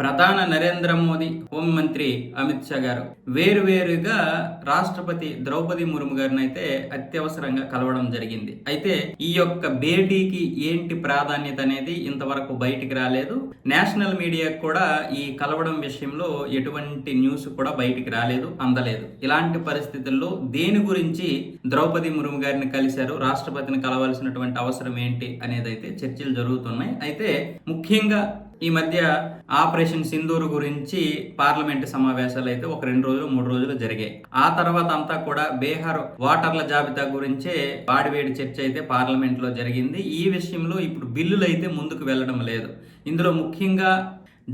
ప్రధాన నరేంద్ర మోదీ హోంమంత్రి అమిత్ షా గారు. వేరువేరుగా రాష్ట్రపతి ద్రౌపది ముర్ము గారిని అయితే అత్యవసరంగా కలవడం జరిగింది. అయితే ఈ యొక్క భేటీకి ఏంటి ప్రాధాన్యత అనేది ఇంతవరకు బయటికి రాలేదు. నేషనల్ మీడియా కూడా ఈ కలవడం విషయంలో ఎటువంటి న్యూస్ కూడా బయటికి రాలేదు అందలేదు. ఇలాంటి పరిస్థితుల్లో దేని గురించి ద్రౌపది ముర్ము గారిని కలిశారు రాష్ట్రపతిని కలవాల్సినటువంటి అవసరం ఏంటి అనేది అయితే చర్చలు జరుగుతున్నాయి. అయితే ముఖ్యంగా ఈ మధ్య ఆపరేషన్ సింధూర్ గురించి పార్లమెంట్ సమావేశాలు అయితే ఒక రెండు రోజులు మూడు రోజులు జరిగాయి. ఆ తర్వాత అంతా కూడా బీహార్ వాటర్ల జాబితా గురించే వాడివేడి చర్చ అయితే పార్లమెంట్లో జరిగింది. ఈ విషయంలో ఇప్పుడు బిల్లులు అయితే ముందుకు వెళ్ళడం లేదు. ఇందులో ముఖ్యంగా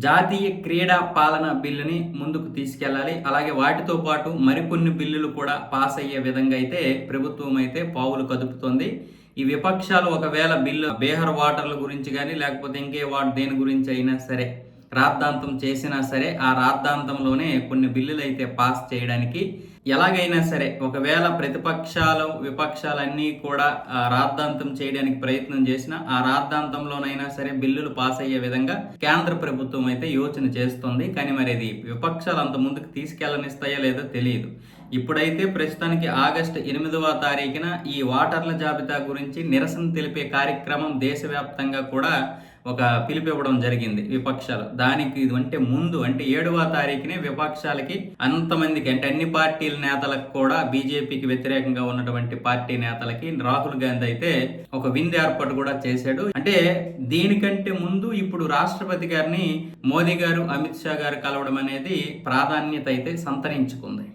జాతీయ క్రీడా పాలన బిల్లుని ముందుకు తీసుకెళ్ళాలి అలాగే వాటితో పాటు మరికొన్ని బిల్లులు కూడా పాస్ అయ్యే విధంగా అయితే ప్రభుత్వం అయితే పావులు కదుపుతోంది. ఈ విపక్షాలు ఒకవేళ బిల్లు బీహార్ వాటర్ల గురించి కానీ లేకపోతే ఇంకే వాటి దేని గురించి అయినా సరే రాద్ధాంతం చేసినా సరే ఆ రాద్ధాంతంలోనే కొన్ని బిల్లులు అయితే పాస్ చేయడానికి ఎలాగైనా సరే ఒకవేళ ప్రతిపక్షాలు విపక్షాలన్నీ కూడా రాద్ధాంతం చేయడానికి ప్రయత్నం చేసినా ఆ రాద్ధాంతంలోనైనా సరే బిల్లులు పాస్ అయ్యే విధంగా కేంద్ర ప్రభుత్వం అయితే యోచన చేస్తుంది. కానీ మరి ఇది విపక్షాలు అంత ముందుకు తీసుకెళ్ళనిస్తాయో లేదో తెలియదు. ఇప్పుడైతే ప్రస్తుతానికి ఆగస్టు ఎనిమిదవ తారీఖున ఈ వాటర్ల జాబితా గురించి నిరసన తెలిపే కార్యక్రమం దేశవ్యాప్తంగా కూడా ఒక పిలుపు ఇవ్వడం జరిగింది విపక్షాలు. దానికి ఇది అంటే ముందు అంటే ఏడవ తారీఖునే విపక్షాలకి అంతమందికి అంటే అన్ని పార్టీల నేతలకు కూడా బీజేపీకి వ్యతిరేకంగా ఉన్నటువంటి పార్టీ నేతలకి రాహుల్ గాంధీ అయితే ఒక విందు ఏర్పాటు కూడా చేశాడు. అంటే దీనికంటే ముందు ఇప్పుడు రాష్ట్రపతి గారిని మోదీ గారు అమిత్ షా గారు కలవడం అనేది ప్రాధాన్యత అయితే సంతరించుకుంది.